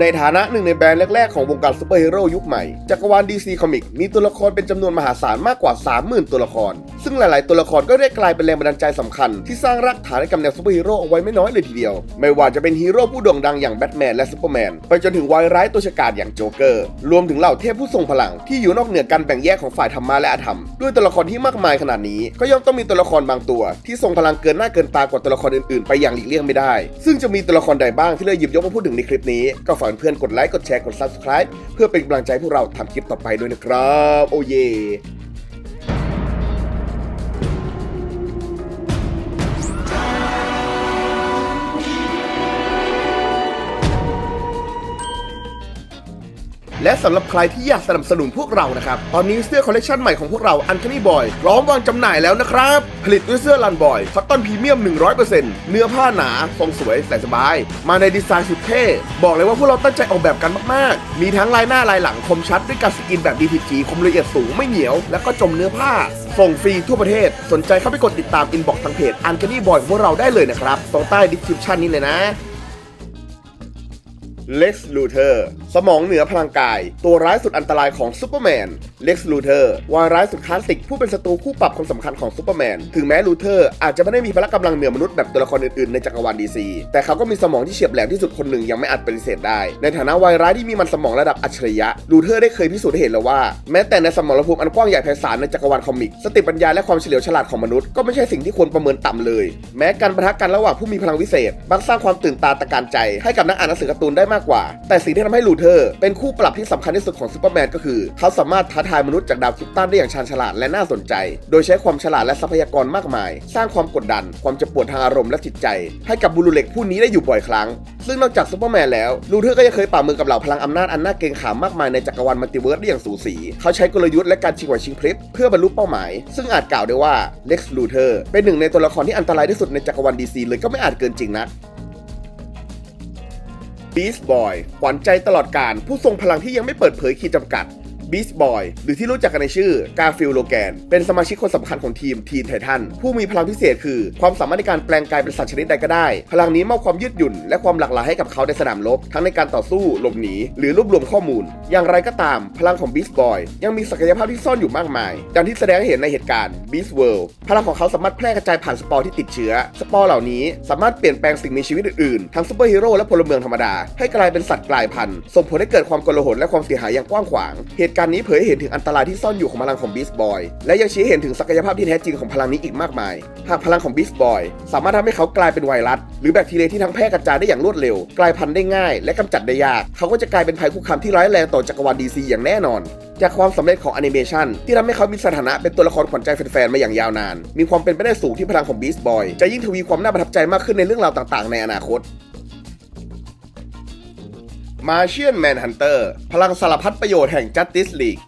ในฐานะหนึ่งในแบรนด์แรกๆของวงการซูเปอร์ฮีโร่ยุคใหม่ จักรวาล DC Comics มีตัวละครเป็นจำนวนมหาศาลมากกว่า 30,000 ตัวละคร ซึ่งหลายๆ ตัวละครก็ได้กลายเป็นแรงบันดาลใจสำคัญ ที่สร้างรากฐานให้กับแนวซูเปอร์ฮีโร่เอาไว้ไม่น้อยเลยทีเดียว ไม่ว่าจะเป็นฮีโร่ผู้โด่งดังอย่างแบทแมนและซูเปอร์แมนไปจนถึงวายร้ายตัวฉกาจอย่างโจ๊กเกอร์รวมถึงเหล่าเทพผู้ทรงพลังที่อยู่นอกเหนือการแบ่งแยกของฝ่ายธรรมะและอธรรมด้วยตัวละครที่มากมายขนาดนี้ ก็ย่อมต้องมีตัวละครบางตัว ที่ทรงพลังเกินหน้าเกินตากว่าตัวละครอื่นๆ ไปอย่างหลีกเลี่ยงไม่ได้ ซึ่งจะมีตัวละครใดบ้างที่เลยหยิบยกมาพูดถึงในคลิปนี้ก็ฝากเพื่อนกดไลค์กดแชร์กด subscribe เพื่อเป็นกำลังใจให้พวกเราทำคลิปต่อไปด้วยนะครับ โอเย และสำหรับใครที่อยากสนับสนุนพวกเรานะครับ ตอนนี้เสื้อคอลเลกชันใหม่ของพวกเราอันค n นีบอยพร้อมวางจำหน่ายแล้วนะครับ ผลิตด้วยเสื้อลันบอยคอตตอนพรีเมียม 100%เนื้อผ้าหนาทรงสวยใส่สบาย มาในดีไซน์สุดเท่ บอกเลยว่าพวกเราตั้งใจออกแบบกันมากๆ มีทั้งลายหน้าลายหลังคมชัดด้วยการสกรีนแบบ DTG คมละเอียดสูงไม่เหนียว แล้วก็จมเนื้อผ้า ส่งฟรีทั่วประเทศ สนใจเข้าไปกดติดตามอินบ็อกซ์ทางเพจอันค n นีบอยของพวกเราได้เลยนะครับตรงใต้ดีสคริปชันนี้เลยนะเล็กซ์ลูเทอ สมองเหนือพลังกาย ตัวร้ายสุดอันตรายของซูเปอร์แมน เล็กซ์ลูเทอร์วายร้ายสุดคลาสสิกผู้เป็นศัตรูคู่ปรับคนสำคัญของซูเปอร์แมน ถึงแม้ลูเทอร์อาจจะไม่ได้มีพละกำลังเหนือมนุษย์แบบตัวละครอื่นๆในจักรวาลดีซีแต่เขาก็มีสมองที่เฉียบแหลมที่สุดคนหนึ่งยังไม่อาจปฏิเสธได้ ในฐานะวายร้ายที่มีมันสมองระดับอัจฉริยะลูเทอร์ได้เคยพิสูจน์ให้เห็นแล้วว่าแม้แต่ในสมองระภูมิอันกว้างใหญ่ไพศาลในจักรวาลคอมิกสติปัญญาและความเฉลียวฉลาดของมนุษย์ก็ไม่ใช่สิ่งที่ควรประเมินต่ำเลย แม้การประทะกันระหว่างผู้มีพลังวิเศษมักสร้างความตื่นตาตะการใจให้กับนักอ่านหนังสือการ์ตูนได้มากกว่า แต่สิ่งที่ทำให้ลูเทอร์ เป็นคู่ปรับที่สำคัญที่สุดของซูเปอร์แมนก็คือ เขาสามารถท้าทายมนุษย์จากดาวคริปตันได้อย่างชาญฉลาดและน่าสนใจ โดยใช้ความฉลาดและทรัพยากรมากมาย สร้างความกดดัน ความเจ็บปวดทางอารมณ์และจิตใจ ให้กับบุรุษเหล็กผู้นี้ได้อยู่บ่อยครั้ง ซึ่งนอกจากซูเปอร์แมนแล้วลูเทอร์ก็ยังเคยป่ามือกับเหล่าพลังอำนาจอันน่าเกรงขามมากมายในจักรวาลมัลติเวิร์สได้อย่างสูสี เขาใช้กลยุทธ์และการชิงไหวชิงพลิบเพื่อบรรลุเป้าหมาย ซึ่งอาจกล่าวได้ว่าเล็กซ์ลูเทอร์เป็นหนึ่งในตัวละครที่อันตรายที่สุดในจักรวาลดีซีเลยก็ไม่อาจเกินจริงนะ Beast Boy ขวัญใจตลอดการผู้ทรงพลังที่ยังไม่เปิดเผยขีดจำกัด Beast Boy หรือที่รู้จักกันในชื่อกาฟิลโลแกน เป็นสมาชิกคนสำคัญของทีมทีนไททันผู้มีพลังพิเศษคือ ความสามารถในการแปลงกายเป็นสัตว์ชนิดใดก็ได้ พลังนี้มอบความยืดหยุ่น และความหลากหลายให้กับเขาในสนามรบทั้งในการต่อสู้หลบหนี หรือรวบรวมข้อมูล อย่างไรก็ตาม พลังของ Beast Boy ยังมีศักยภาพที่ซ่อนอยู่มากมายดังที่แสดงให้เห็นในเหตุการณ์ Beast World พลังของเขาสามารถแพร่กระจายผ่านสปอร์ที่ติดเชื้อ สปอร์เหล่านี้สามารถเปลี่ยนแปลงสิ่งมีชีวิตอื่นๆทั้งซูเปอร์ฮีโร่และพลเมืองธรรมดาให้กลายเป็นสัตว์กลายพันธุ์ส่งผลให้เกิดความกลหลและความเสียหายอย่างกว้างขวางเหตุการณ์นี้เผยให้เห็นถึงอันตรายที่ซ่อนอยู่ของพลังของ Beast Boy และยังชี้เห็นถึงศักยภาพที่แท้จริงของพลังนี้อีกมากมาย หากพลังของ Beast Boy สามารถทำให้เขากลายเป็นไวรัส หรือแบคทีเรียที่ทั้งแพร่กระจายได้อย่างรวดเร็ว กลายพันธุ์ได้ง่าย และกำจัดได้ยาก เขาก็จะกลายเป็นภัยคุกคามที่ร้ายแรงต่อจักรวาล DC อย่างแน่นอนจากความสำเร็จของแอนิเมชันที่ทำให้เขามีสถานะเป็นตัวละครขวัญใจแฟนๆ มาอย่างยาวนาน มีความเป็นไปได้สูงที่พลังของ Beast Boy จะยิ่งทวีความน่าประทับใจมากขึ้นในเรื่องราวต่างๆ ในอนาคต Martian Manhunter พลังสารพัดประโยชน์แห่ง Justice League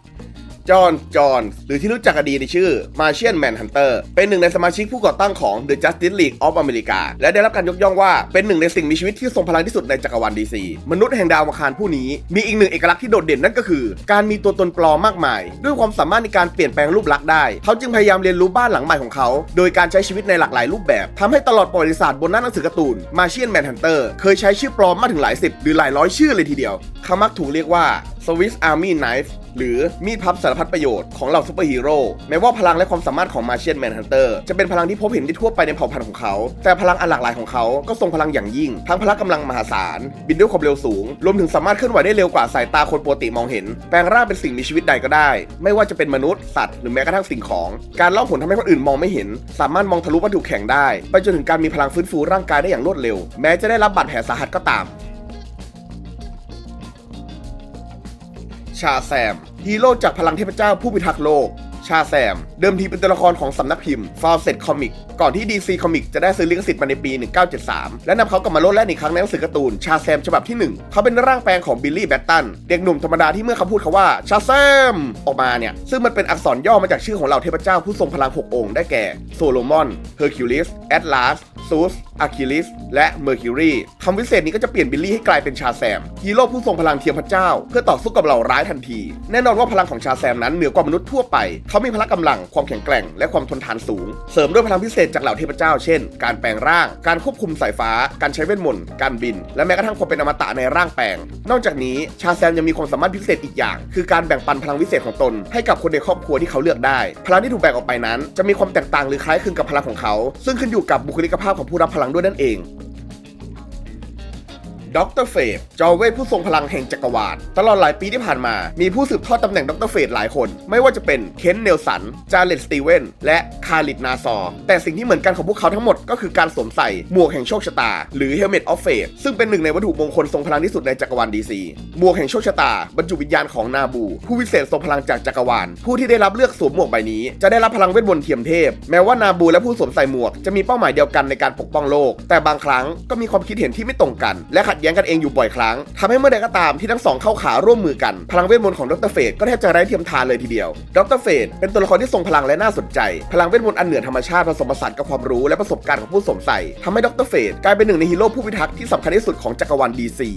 จอห์น จอห์น หรือที่รู้จักกันดีในชื่อ Martian Manhunter เป็นหนึ่งในสมาชิกผู้ก่อตั้งของ The Justice League of America และได้รับการยกย่องว่าเป็นหนึ่งในสิ่งมีชีวิตที่ทรงพลังที่สุดในจักรวาล DC มนุษย์แห่งดาวอังคารผู้นี้ มีอีกหนึ่งเอกลักษณ์ที่โดดเด่นนั่นก็คือ การมีตัวตนปลอมมากมาย ด้วยความสามารถในการเปลี่ยนแปลงรูปลักษณ์ได้ เขาจึงพยายามเรียนรู้บ้านหลังใหม่ของเขา โดยการใช้ชีวิตในหลากหลายรูปแบบทำให้ตลอดประวัติศาสตร์บนหน้าหนังสือการ์ตูน Martian Manhunter เคยใช้ชื่อปลอมมาถึงหลายสิบหรือหลายร้อยชื่อเลยทีเดียวเขามักถูกเรียกว่า Swiss Army Knife หรือมีดพับสารพัดประโยชน์ของเหล่าซูเปอร์ฮีโร่แม้ว่าพลังและความสามารถของมาเชียนแมนฮันเตอร์จะเป็นพลังที่พบเห็นได้ทั่วไปในเผ่าพันธุ์ของเขา แต่พลังอันหลากหลายของเขาก็ทรงพลังอย่างยิ่ง ทั้งพละกำลังมหาศาล บินด้วยความเร็วสูง รวมถึงสามารถเคลื่อนไหวได้เร็วกว่าสายตาคนปกติมองเห็น แปลงร่างเป็นสิ่งมีชีวิตใดก็ได้ ไม่ว่าจะเป็นมนุษย์สัตว์หรือแม้กระทั่งสิ่งของ การล่องหนทำให้คนอื่นมองไม่เห็น สามารถมองทะลุวัตถุแข็งได้ ไปจนถึงการมีพลังฟื้นฟูร่างกายได้อย่างรวดเร็ว แม้จะได้รับบาดแผลสาหัสก็ตาม ชาแซม ฮีโร่จากพลังเทพเจ้าผู้พิทักษ์โลก ชาแซม เดิมทีเป็นตัวละครของสำนักพิมพ์ f a w c e t Comic ก่อนที่ DC Comics จะได้ซื้อลิขสิทธิ์มาในปี 1973 และนำเขากลับมาโลดแล่นอีกครั้งในหนังสือการ์ตูนชาแซมฉบับที่ 1 เขาเป็นร่างแปลงของบิลลี่แบตตัน เด็กหนุ่มธรรมดาที่เมื่อเขาพูดคาว่าชาแซมออกมาเนี่ย ซึ่งมันเป็นอักษรย่อมาจากชื่อของเหล่าเทพเจ้าผู้ทรงพลัง 6 องค์ได้แก่โซโลมอนเฮอร์คิวลิสแอตลาสซูส อะคิลิส และเมอร์คิวรีคำวิเศษนี้ก็จะเปลี่ยนบิลลี่ให้กลายเป็นชาแซมฮีโร่ผู้ทรงพลังเทียมพระเจ้า เพื่อต่อสู้กับเหล่าร้ายทันที แน่นอนว่าพลังของชาแซมนั้นเหนือกว่ามนุษย์ทั่วไป เขามีพละกำลังความแข็งแกร่ง และความทนทานสูง เสริมด้วยพลังพิเศษจากเหล่าเทพเจ้า เช่น การแปลงร่าง การควบคุมสายฟ้า การใช้เวทมนต์ การบิน และแม้กระทั่งความเป็นอมตะในร่างแปลง นอกจากนี้ชาแซมยังมีความสามารถพิเศษอีกอย่าง คือการแบ่งปันพลังวิเศษของตน ให้กับคนในครอบครัวที่เขาเลือกได้ พลังที่ถูกแบ่งออกไปนั้น จะมีความแตกต่างหรือคล้ายคลึงกับพลังของเขา ซึ่งขึ้นอยู่กับบุคลิกภาพของผู้รับพลังด้วยนั่นเอง ด็อกเตอร์เฟดจอเวทผู้ทรงพลังแห่งจักรวาล ตลอดหลายปีที่ผ่านมา มีผู้สืบทอดตำแหน่งด็อกเตอร์เฟดหลายคน ไม่ว่าจะเป็นเคนเนลสัน จาเลตสตีเวนและคาริดนาซอ แต่สิ่งที่เหมือนกันของพวกเขาทั้งหมดก็คือการสวมใส่หมวกแห่งโชคชะตา หรือ Helmet of Fate ซึ่งเป็นหนึ่งในวัตถุมงคลทรงพลังที่สุดในจักรวาลดีซีหมวกแห่งโชคชะตาบรรจุวิญญาณของนาบู ผู้วิเศษทรงพลังจากจักรวาล ผู้ที่ได้รับเลือกสวมหมวกใบนี้ จะได้รับพลังเวทมนต์เทียมเทพ แม้ว่านาบูและผู้สวมใส่หมวกจะมีเป้าหมายเดียวกันในการปกป้องโลก แต่บางครั้งก็มีความคิดเห็นที่ไม่ตรงกันและขัดแย้งกันเองอยู่บ่อยครั้งทำให้เมื่อใดก็ตามที่ทั้งสองเข้าขาร่วมมือกัน พลังเวทมนต์ของดรเฟดก็แทบจะไร้เทียมทานเลยทีเดียว ดรเฟดเป็นตัวละครที่ทรงพลังและน่าสนใจ พลังเวทมนต์อันเหนือธรรมชาติผสมผสานกับความรู้และประสบการณ์ของผู้สวมใส่ทำให้ดรเฟดกลายเป็นหนึ่งในฮีโร่ผู้พิทักษ์ที่สำคัญที่สุดของจักรวาลดีซี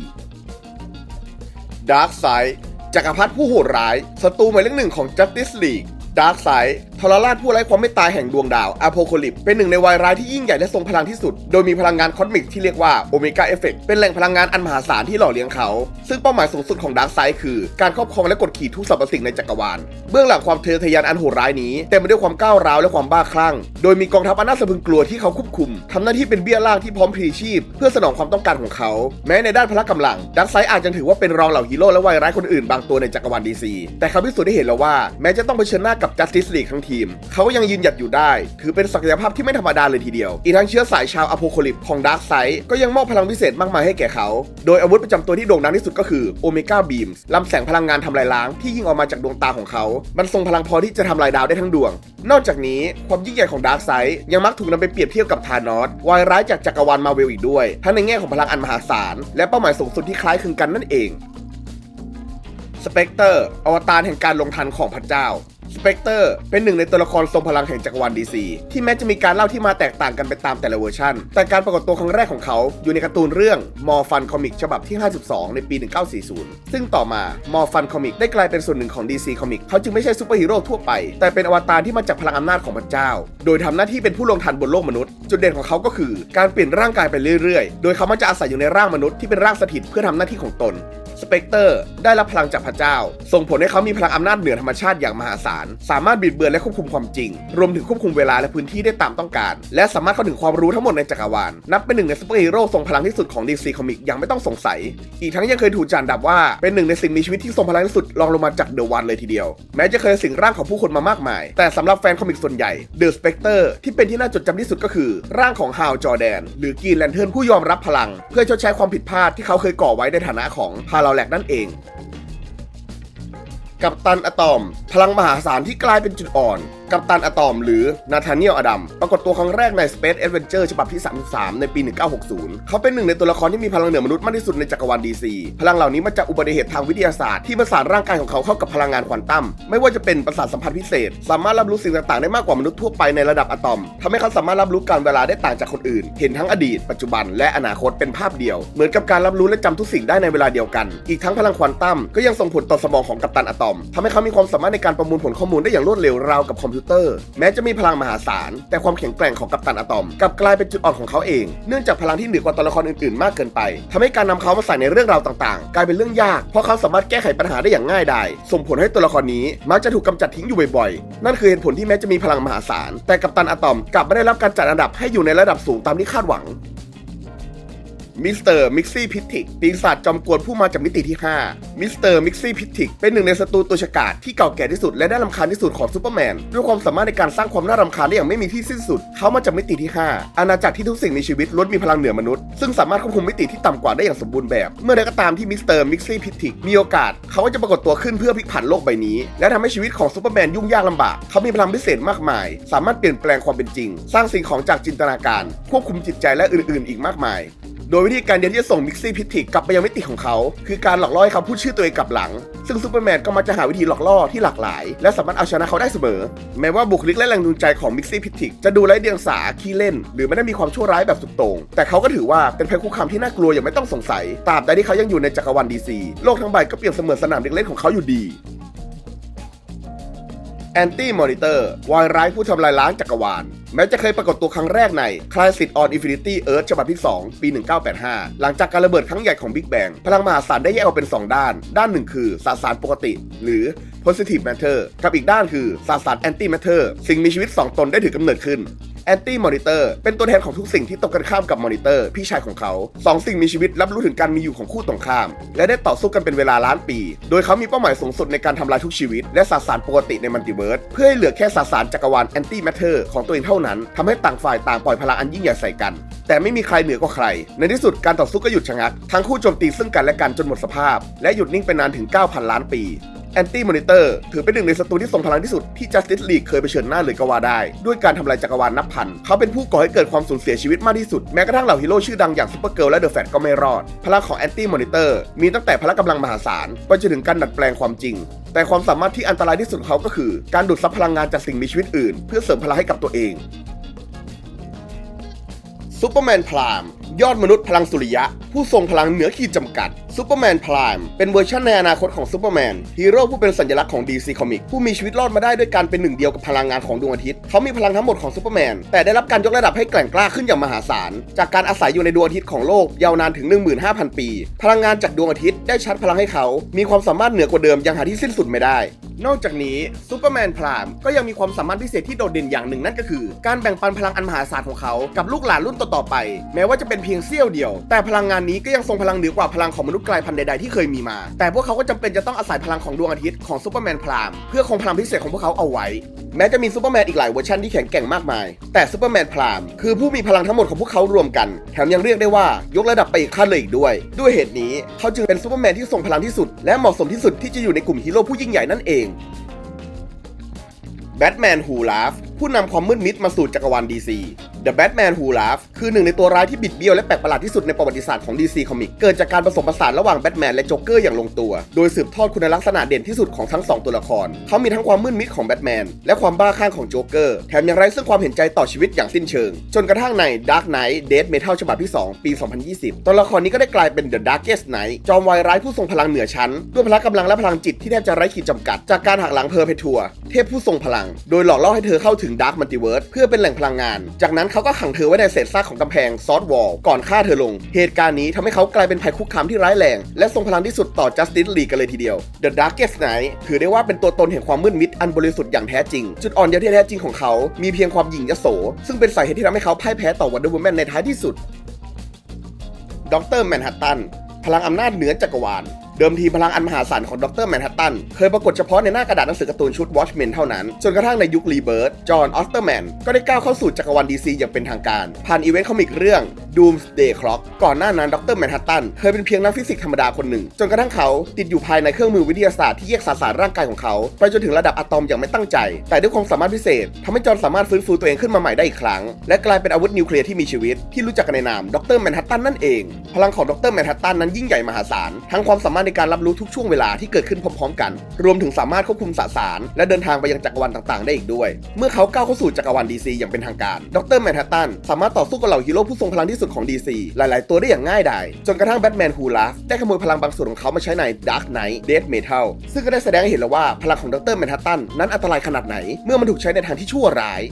ดาร์กไซด์จักรพรรดิผู้โหดร้ายศัตรูหมายเลขหนึ่งของ Justice League ดาร์กไซด์ ทรราชผู้ไร้ความไม่ตายแห่งดวงดาวอ p โ c คลิปเป็นหนึ่งในวายร้ายที่ยิ่งใหญ่และทรงพลังที่สุด โดยมีพลังงานคอสมิกที่เรียกว่าโอเมก้าเอฟเฟกเป็นแหล่งพลังงานอันมหาศาลที่หล่อเลี้ยงเขา ซึ่งเป้าหมายสูงสุดของดาร์กไซด์คือ การครอบครองและกดขี่ทุกสรรพสิ่งในจักรวาล เบื้องหลังความเทะทะยานอันโหดร้ายนี้เต็มไปด้วยความก้าวร้าวและความบ้าคลั่ง โดยมีกองทัพอันน่าสะพรึงกลัวที่เขาควบคุมทำหน้าที่เป็นเบี้ยล่างที่พร้อมพลีชีพ เพื่อสนองความต้องการของเขา แม้ในด้านพละกำลังดาร์กไซด์อาจจะถือว่าเป็นรองเหล่าฮีโร่และวายร้ายคนอื่นบางตัวในจักรวาลดีซีแต่เขาพิสูจน์ได้เห็นแล้วว่าแม้จะต้องเผชิญหน้ากับ Justice League ทั้งทีม เขาก็ยังยืนหยัดอยู่ได้ ถือเป็นศักยภาพที่ไม่ธรรมดาเลยทีเดียว อีกทั้งเชื้อสายชาวอโพคลิปของดาร์กไซด์ก็ยังมอบพลังพิเศษมากมายให้แก่เขา โดยอาวุธประจำตัวที่โด่งดังที่สุดก็คือโอเมก้าบีมส์ลำแสงพลังงานทำลายล้างที่ยิงออกมาจากดวงตาของเขา มันทรงพลังพอที่จะทำลายดาวได้ทั้งดวง นอกจากนี้ความยิ่งใหญ่ของดาร์กไซด์ยังมักถูกนำไปเปรียบเทียบกับธานอสวายร้ายจากจักรวาลมาเวลอีกด้วย ทั้งในแง่ของพลังอันมหาศาลและเป้าหมายสูงสุดที่คล้ายคลึงกันนั่นเองสเปกเตอร์ อวตารแห่งการลงทันของพระเจ้า สเปกเตอร์เป็นหนึ่งในตัวละครทรงพลังแห่งจักรวาลดีซีที่แม้จะมีการเล่าที่มาแตกต่างกันไปตามแต่ละเวอร์ชันแต่การปรากฏตัวครั้งแรกของเขาอยู่ในการ์ตูนเรื่องมอร์ฟันคอมิกฉบับที่ 52 ในปี 1940 ซึ่งต่อมามอร์ฟันคอมิกได้กลายเป็นส่วนหนึ่งของ DC คอมิกเขาจึงไม่ใช่ซูเปอร์ฮีโร่ทั่วไป แต่เป็นอวตารที่มาจากพลังอำนาจของพระเจ้า โดยทำหน้าที่เป็นผู้ลงทันบนโลกมนุษย์ จุดเด่นของเขาก็คือ การเปลี่ยนร่างกายไปเรื่อยๆ โดยเขามักจะอาศัยอยู่ในร่างมนุษย์ที่เป็นร่างสถิตเพื่อทำหน้าที่ของตน สเปกเตอร์ได้รับพลังจากพระเจ้า ส่งผลให้เขามีพลังอำนาจเหนือธรรมชาติอย่างมหาศาล สามารถบิดเบือนและควบคุมความจริง รวมถึงควบคุมเวลาและพื้นที่ได้ตามต้องการ และสามารถเข้าถึงความรู้ทั้งหมดในจักรวาล นับเป็นหนึ่งในซูเปอร์ฮีโร่ทรงพลังที่สุดของ DC คอมิกอย่างไม่ต้องสงสัย อีกทั้งยังเคยถูกจานดับว่าเป็นหนึ่งในสิ่งมีชีวิตที่ทรงพลังที่สุดรองลงมาจากเดอะวันเลยทีเดียว แม้จะเคยสิงร่างของผู้คนมามากมาย แต่สำหรับแฟนคอมิกส่วนใหญ่เดอะสเปกเตอร์ที่เป็นที่น่าจดจำที่สุดก็คือ ร่างของฮาวจอแดน หรือกีนแลนเทิร์นผู้ยอมรับพลัง เพื่อชดใช้ความผิดพลาดที่เขาเคยก่อไว้ในฐานะของพาราแลกนั่นเอง กับตันอะตอม พลังมหาศาลที่กลายเป็นจุดอ่อน กัปตันอะตอมหรือนาธาเนียลอดัมปรากฏตัวครั้งแรกใน Space Adventure ฉบับที่ 33 ในปี 1960 เขาเป็นหนึ่งในตัวละครที่มีพลังเหนือมนุษย์มากที่สุดในจักรวาล DC พลังเหล่านี้มาจากอุบัติเหตุทางวิทยาศาสตร์ที่ประสานร่างกายของเขาเข้ากับพลังงานควอนตัม ไม่ว่าจะเป็นประสาทสัมผัสพิเศษ สามารถรับรู้สิ่งต่างๆ ได้มากกว่ามนุษย์ทั่วไปในระดับอะตอมทำให้เขาสามารถรับรู้การเวลาได้ต่างจากคนอื่น เห็นทั้งอดีต ปัจจุบัน และอนาคตเป็นภาพเดียว เหมือนกับการรับรู้และจำทุกสิ่งได้ในเวลาเดียวกัน อีกทั้งพลังควอนตัมก็ยังส่งผลต่อสมองของกัปตันอะตอมทำให้เขามีความสามารถในการประมวลผลข้อมูลได้อย่างรวดเร็วราวกับคอมพิวเตอร์ แม้จะมีพลังมหาศาล แต่ความแข็งแกร่งของกัปตันอะตอมกลับกลายเป็นจุดอ่อนของเขาเอง เนื่องจากพลังที่เหนือกว่าตัวละครอื่นๆ มากเกินไปทำให้การนำเขามาใส่ในเรื่องราวต่างๆ กลายเป็นเรื่องยาก เพราะเขาสามารถแก้ไขปัญหาได้อย่างง่ายดายส่งผลให้ตัวละครนี้มักจะถูกกำจัดทิ้งอยู่บ่อยๆ นั่นคือเหตุผลที่แม้จะมีพลังมหาศาลแต่กัปตันอะตอมกลับไม่ได้รับการจัดอันดับให้อยู่ในระดับสูงตามที่คาดหวัง มิสเตอร์มิกซี่พิทิกปีศาจจอมกวนผู้มาจากมิติที่ 5 มิสเตอร์มิกซี่พิทิกเป็นหนึ่งในศัตรูตัวฉกาจที่เก่าแก่ที่สุดและน่ารำคาญที่สุดของซูเปอร์แมนด้วยความสามารถในการสร้างความน่ารำคาญได้อย่างไม่มีที่สิ้นสุด เขามาจากมิติที่ 5 อาณาจักรที่ทุกสิ่งมีชีวิตล้วนมีพลังเหนือมนุษย์ ซึ่งสามารถควบคุมมิติที่ต่ำกว่าได้อย่างสมบูรณ์แบบ เมื่อใดก็ตามที่มิสเตอร์มิกซี่พิทิกมีโอกาส เขาก็จะปรากฏตัวขึ้นเพื่อพลิกผันโลกใบนี้ และทำให้ชีวิตของซูเปอร์แมนยุ่งยากลำบาก เขามีพลังพิเศษมากมาย สามารถเปลี่ยนแปลงความเป็นจริง สร้างสิ่งของจากจินตนาการ ควบคุมจิตใจและอื่น ๆ อีกมากมาย โดยวิธีการเดียวที่จะส่งมิกซี่พิทิกกลับไปยังมิติของเขา คือการหลอกล่อให้เขาพูดชื่อตัวเองกลับหลัง ซึ่งซูเปอร์แมนก็มักจะหาวิธีหลอกล่อที่หลากหลาย และสามารถเอาชนะเขาได้เสมอ แม้ว่าบุคลิกและแรงจูงใจของมิกซี่พิทิกจะดูไร้เดียงสาขี้เล่น หรือไม่ได้มีความชั่วร้ายแบบสุดโต่งแต่เขาก็ถือว่าเป็นภัยคุกคามที่น่ากลัวอย่างไม่ต้องสงสัยตราบใดที่เขายังอยู่ในจักรวาลดีซีโลกทั้งใบก็เปรียบเสมือนสนามเด็กเล่นของเขาอยู่ดีแอนตี้มอนิเตอร์วายร้ายผู้ทำลายล้างจักรวาล แม้จะเคยปรากฏตัวครั้งแรกใน Crisis on Infinity Earth ฉบับที่ 2 ปี 1985 หลังจากการระเบิดครั้งใหญ่ของ Big Bang พลังมหาศาลได้แยกออกเป็น 2 ด้าน ด้านหนึ่งคือสสารปกติ หรือ positive matter กับอีกด้านคือสสาร anti matter สิ่งมีชีวิต 2 ตนได้ถือกำเนิดขึ้น แอนตี้มอนิเตอร์เป็นตัวแทนของทุกสิ่งที่ตรงกันข้ามกับมอนิเตอร์พี่ชายของเขาสองสิ่งมีชีวิตรับรู้ถึงการมีอยู่ของคู่ตรงข้าม และได้ต่อสู้กันเป็นเวลาล้านปี โดยเขามีเป้าหมายสูงสุดในการทำลายทุกชีวิต และสสารปกติในมัลติเวิร์สเพื่อให้เหลือแค่สสารจักรวาลแอนตี้แมทเทอร์ของตัวเองเท่านั้นทำให้ต่างฝ่ายต่างปล่อยพลังอันยิ่งใหญ่ใส่กัน แต่ไม่มีใครเหนือกว่าใคร ในที่สุดการต่อสู้ก็หยุดชะงักทั้งคู่โจมตีซึ่งกันและกันจนหมดสภาพ และหยุดนิ่งไปนานถึง 9,000 ล้านปี แอนตี้มอนิเตอร์ถือเป็นหนึ่งในศัตรูที่ทรงพลังที่สุดที่ Justice League เคยเผชิญหน้าเลยก็ว่าได้ ด้วยการทำลายจักรวาลนับพัน เขาเป็นผู้ก่อให้เกิดความสูญเสียชีวิตมากที่สุด แม้กระทั่งเหล่าฮีโร่ชื่อดังอย่างซูเปอร์เกิร์ลและเดอะแฟตก็ไม่รอด พลังของแอนตี้มอนิเตอร์มีตั้งแต่พละกำลังมหาศาลไปจนถึงการดัดแปลงความจริง แต่ความสามารถที่อันตรายที่สุดของเขาก็คือ การดูดซับพลังงานจากสิ่งมีชีวิตอื่น เพื่อเสริมพลังให้กับตัวเองซูเปอร์แมนพราม ยอดมนุษย์พลังสุริยะ ผู้ทรงพลังเหนือขีดจำกัดซูเปอร์แมนพรามเป็นเวอร์ชันในอนาคตของซูเปอร์แมนฮีโร่ผู้เป็นสัญลักษณ์ของ DC Comics ผู้มีชีวิตรอดมาได้ด้วยการเป็นหนึ่งเดียวกับพลังงานของดวงอาทิตย์ เขามีพลังทั้งหมดของซูเปอร์แมนแต่ได้รับการยกระดับให้แกร่งกล้าขึ้นอย่างมหาศาล จากการอาศัยอยู่ในดวงอาทิตย์ของโลกยาวนานถึง 15,000 ปี พลังงานจากดวงอาทิตย์ได้ชัดพลังให้เขา มีความสามารถเหนือกว่าเดิมยังหาที่สิ้นสุดไม่ได้นอกจากนี้ซูเปอร์แมนพรามก็ยังมีความสามารถพิเศษที่โดดเด่นอย่างหนึ่งนั่นก็คือ การแบ่งปันพลังอันมหาศาลของเขา กับลูกหลานรุ่นต่อๆไป แม้ว่าจะเป็นเพียงเสี้ยวเดียว แต่พลังงานนี้ก็ยังทรงพลังเหนือกว่าพลังของมนุษย์กลายพันธุ์ใดๆที่เคยมีมา แต่พวกเขาก็จำเป็นจะต้องอาศัยพลังของดวงอาทิตย์ของซูเปอร์แมนพรามเพื่อคงพลังพิเศษของพวกเขาเอาไว้ แม้จะมีซูเปอร์แมนอีกหลายเวอร์ชันที่แข็งแกร่งมากมาย แต่ซูเปอร์แมนพรามคือผู้มีพลังทั้งหมดของพวกเขารวมกัน แถมยังเรียกได้ว่ายกระดับไปอีกขั้นเลยอีกด้วย ด้วยเหตุนี้เขาจึงเป็นซูเปอร์แมนที่ทรงพลังที่สุด และเหมาะสมที่สุดที่จะอยู่ในกลุ่มฮีโร่ผู้ยิ่งใหญ่นั่นเองแบทแมนฮูลาฟผู้นำความมืดมิดมาสู่จักรวาล DC The Batman Who Laughs คือหนึ่งในตัวร้ายที่บิดเบี้ยวและแปลกประหลาดที่สุดในประวัติศาสตร์ของ DC Comics เกิดจากการผสมผสานระหว่างแบทแมนและโจ๊กเกอร์อย่างลงตัว โดยสืบทอดคุณลักษณะเด่นที่สุดของทั้งสองตัวละคร เขามีทั้งความมืดมิดของแบทแมนและความบ้าคลั่งของโจ๊กเกอร์ แถมยังไร้ซึ่งความเห็นใจต่อชีวิตอย่างสิ้นเชิง จนกระทั่งใน Dark Knight Death Metal ฉบับที่ 2 ปี 2020 ตัวละครนี้ก็ได้กลายเป็น The Darkest Knight จอมวายร้ายผู้ทรงพลังเหนือชั้น ด้วยพละกำลังและพลังจิตที่แทบจะไร้ขีดจำกัด จากการหักหลังเพอร์เพทัวเทพผู้ทรงพลัง โดยหลอกล่อให้เธอเข้าถึง Dark Multiverse เพื่อเป็นแหล่งพลังงาน จากนั้นเขาก็ขังเธอไว้ในเศษซากของกำแพงซอสวอลก่อนฆ่าเธอลง เหตุการณ์นี้ทำให้เขากลายเป็นภัยคุกคามที่ร้ายแรง และทรงพลังที่สุดต่อ Justice League กันเลยทีเดียว The Darkest Night ถือได้ว่าเป็นตัวตนแห่งความมืดมิดอันบริสุทธิ์อย่างแท้จริง จุดอ่อนเดียวที่แท้จริงของเขา มีเพียงความหยิ่งยโส ซึ่งเป็นสาเหตุที่ทำให้เขาพ่ายแพ้ต่อ Wonder Woman ในท้ายที่สุดด็อกเตอร์แมนฮัตตันพลังอำนาจเหนือจักรวาล เดิมทีพลังอันมหาศาลของดรแมนฮัตตัน เคยปรากฏเฉพาะในหน้ากระดาษหนังสือการ์ตูนชุด Watchmen เท่านั้น จนกระทั่งในยุครีเบิร์ตจอห์นออสเตอร์แมนก็ได้ก้าวเข้าสู่จักรวาลดีซีอย่างเป็นทางการ ผ่านอีเวนต์คอมิกเรื่อง Doomsday Clock ก่อนหน้านั้นดรแมนฮัตตันเคยเป็นเพียงนักฟิสิกส์ธรรมดาคนหนึ่ง จนกระทั่งเขาติดอยู่ภายในเครื่องมือวิทยาศาสตร์ที่แยกสสารร่างกายของเขาไปจนถึงระดับอะตอมอย่างไม่ตั้งใจ แต่ด้วยความสามารถพิเศษทำให้จอห์นสามารถฟื้นฟูตัวเองขึ้นมาใหม่ได้อีกครั้ง และกลายเป็นอาวุธนิวเคลียร์ที่มีชีวิตที่รู้จักกันในนามดรแมนฮัตตันนั่นเอง พลังของดรแมนฮัตตันนั้นยิ่งใหญ่มหาศาลทั้งความสามารถในการรับรู้ทุกช่วงเวลาที่เกิดขึ้นพร้อมๆ กัน รวมถึงสามารถควบคุมสสาร และเดินทางไปยังจักรวาลต่างๆ ได้อีกด้วย เมื่อเขาก้าวเข้าสู่จักรวาลดีซีอย่างเป็นทางการ ดรแมนฮัตตันสามารถต่อสู้กับเหล่าฮีโร่ผู้ทรงพลังที่สุดของ DC หลายๆ ตัวได้อย่างง่ายดาย จนกระทั่งแบทแมนฮูลาฟได้ขโมยพลังบางส่วนของเขามาใช้ใน Dark Knight Death Metal ซึ่งก็ได้แสดงให้เห็นแล้วว่าพลังของดรแมนฮัตตันนั้นอันตรายขนาดไหน เมื่อมันถูกใช้ในทางที่ชั่วร้าย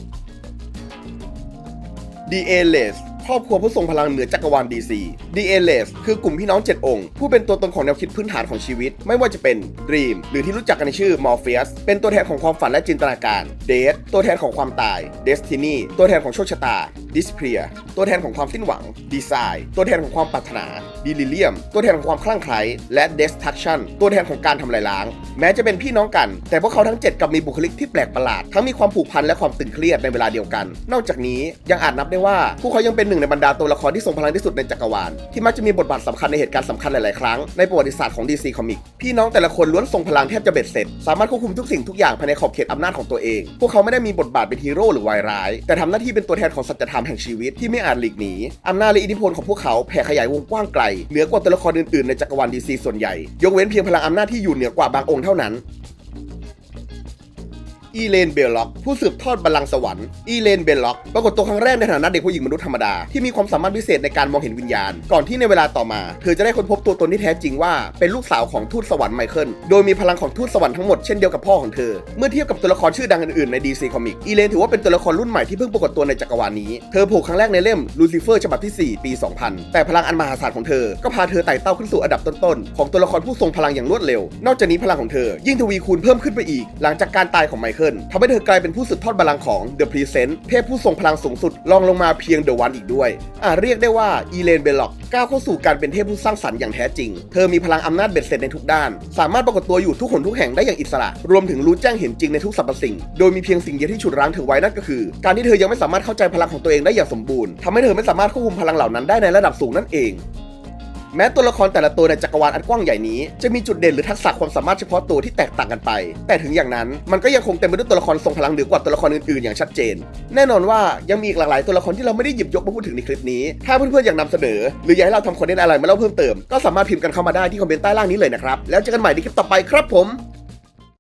D.A. l e s ครอบครัวผู้ทรงพลังเหนือจักรวาล DC D.A. l e s คือกลุ่มพี่น้อง 7 องค์ ผู้เป็นตัวตนของแนวคิดพื้นฐานของชีวิต ไม่ว่าจะเป็น Dream หรือที่รู้จักกันในชื่อ Morpheus เป็นตัวแทนของความฝันและจินตนาการ Death ตัวแทนของความตาย Destiny ตัวแทนของโชคชะตา Despair ตัวแทนของความสิ้นหวัง Desire ตัวแทนของความปรารถนา Delirium ตัวแทนของความคลั่งไคล้และ Destruction ตัวแทนของการทำลายล้าง แม้จะเป็นพี่น้องกัน แต่พวกเขาทั้ง 7กับมีบุคลิกที่แปลกประหลาดทั้งมีความผูกพันและความตึงเครียดในเวลาเดียวกัน นอกจากนี้ยังอาจนับได้ว่าพวกเขายังเป็นหนึ่งงในบรรดาตัวละครที่ทรงพลังที่สุดในจักรวาล ที่มักจะมีบทบาทสำคัญในเหตุการณ์สำคัญหลาย ๆ ครั้งในประวัติศาสตร์ของ DC Comics พี่น้องแต่ละคนล้วนทรงพลังแทบจะเบ็ดเสร็จ สามารถควบคุมทุกสิ่งทุกอย่างภายในขอบเขตอำนาจของตัวเอง พวกเขาไม่ได้มีบทบาทเป็นฮีโร่หรือวายร้าย แต่ทำหน้าที่เป็นตัวแทนของสัจธรรมแห่งชีวิตที่ไม่อาจหลีกหนีอำนาจและอิทธิพลของพวกเขาแผ่ขยายวงกว้างไกลเหนือกว่าตัวละครอื่น ๆ ในจักรวาล DC ส่วนใหญ่ ยกเว้นเพียงพลังอำนาจที่อยู่เหนือกว่าบางองค์เท่านั้น อีเลนเบลล็อกผู้สืบทอดบัลลังก์สวรรค์อีเลนเบลล็อกปรากฏตัวครั้งแรกในฐานะเด็กผู้หญิงมนุษย์ธรรมดา ที่มีความสามารถพิเศษในการมองเห็นวิญญาณ ก่อนที่ในเวลาต่อมา เธอจะได้ค้นพบตัวตนที่แท้จริงว่าเป็นลูกสาวของทูตสวรรค์ไมเคิลโดยมีพลังของทูตสวรรค์ทั้งหมดเช่นเดียวกับพ่อของเธอ เมื่อเทียบกับตัวละครชื่อดังอื่นๆใน DC Comics อีเลนถือว่าเป็นตัวละครรุ่นใหม่ที่เพิ่งปรากฏตัวในจักรวาลนี้เธอโผล่ครั้งแรกในเล่มลูซิเฟอร์ฉบับที่ 4 ปี 2000 แต่พลังอันมหาศาลของเธอก็พาเธอไต่เต้าขึ้นสู่อันดับต้นๆของตัวละครผู้ทรงพลังอย่างรวดเร็ว นอกจากนี้พลังของเธอ ยิ่งทวีคูณเพิ่มขึ้นไปอีก หลังจากการตายของไมเคิลทำให้เธอกลายเป็นผู้สืบทอดบัลลังก์ของ The Present เทพผู้ทรงพลังสูงสุดรองลงมาเพียง The One อีกด้วยอาจเรียกได้ว่าอีเลนเบลล็อกก้าวเข้าสู่การเป็นเทพผู้สร้างสรรค์อย่างแท้จริง เธอมีพลังอำนาจเบ็ดเสร็จในทุกด้าน สามารถปรากฏตัวอยู่ทุกหนทุกแห่งได้อย่างอิสระ รวมถึงรู้แจ้งเห็นจริงในทุกสรรพสิ่ง โดยมีเพียงสิ่งเดียวที่ฉุดรั้งเธอไว้นั่นก็คือ การที่เธอยังไม่สามารถเข้าใจพลังของตัวเองได้อย่างสมบูรณ์ทำให้เธอไม่สามารถควบคุมพลังเหล่านั้นได้ในระดับสูงนั่นเอง แม้ตัวละครแต่ละตัวในจักรวาลอันกว้างใหญ่นี้จะมีจุดเด่นหรือทักษะความสามารถเฉพาะตัวที่แตกต่างกันไป แต่ถึงอย่างนั้นมันก็ยังคงเต็มไปด้วยตัวละครทรงพลังเหนือกว่าตัวละครอื่นๆอย่างชัดเจน แน่นอนว่ายังมีอีกหลากหลายตัวละครที่เราไม่ได้หยิบยกมาพูดถึงในคลิปนี้ ถ้าเพื่อนๆอยากนำเสนอ หรืออยากให้เราทำคอนเทนต์อะไรมาเล่าเพิ่มเติมก็สามารถพิมพ์กันเข้ามาได้ที่คอมเมนต์ใต้ล่างนี้เลยนะครับแล้วเจอกันใหม่ในคลิปต่อไปครับผม